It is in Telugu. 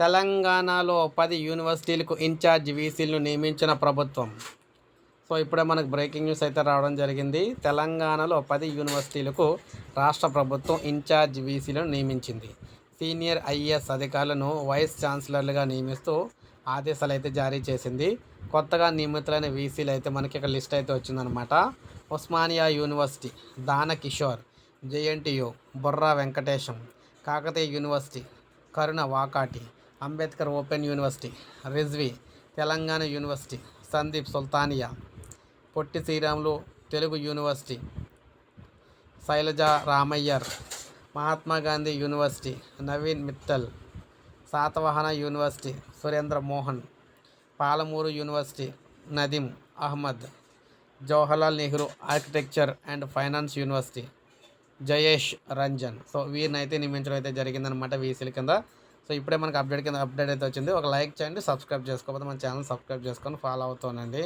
తెలంగాణలో పది యూనివర్సిటీలకు ఇన్ఛార్జ్ వీసీలను నియమించిన ప్రభుత్వం. సో ఇప్పుడే మనకు బ్రేకింగ్ న్యూస్ అయితే రావడం జరిగింది. తెలంగాణలో పది యూనివర్సిటీలకు రాష్ట్ర ప్రభుత్వం ఇన్ఛార్జ్ వీసీలను నియమించింది. సీనియర్ ఐఏఎస్ అధికారులను వైస్ ఛాన్సలర్లుగా నియమిస్తూ ఆదేశాలు అయితే జారీ చేసింది. కొత్తగా నియమితులైన వీసీలు అయితే మనకి ఇక్కడ లిస్ట్ అయితే వచ్చిందనమాట Osmania university Dana Kishore JNTU Burra Venkatesham Kakatiya university Karuna Vakati Ambedkar open university Rizvi Telangana university Sandeep Sultania Potti Sriramulu Telugu university Shailaja Ramaiyer Mahatma Gandhi university Naveen Mittal Satavahana university Surendra Mohan Palamuru university Nadeem Ahmed Jawaharlal Nehru architecture and finance university Jayesh Ranjan. So వీరినైతే నియమించడం అయితే జరిగిందనమాట వీసీల కింద. సో ఇప్పుడే మనకు అప్డేట్ కింద అప్డేట్ అయితే వచ్చింది. ఒక లైక్ చేయండి సబ్స్క్రైబ్ చేసుకోకపోతే మన ఛానల్ సబ్స్క్రైబ్ చేసుకొని ఫాలో అవుతానండి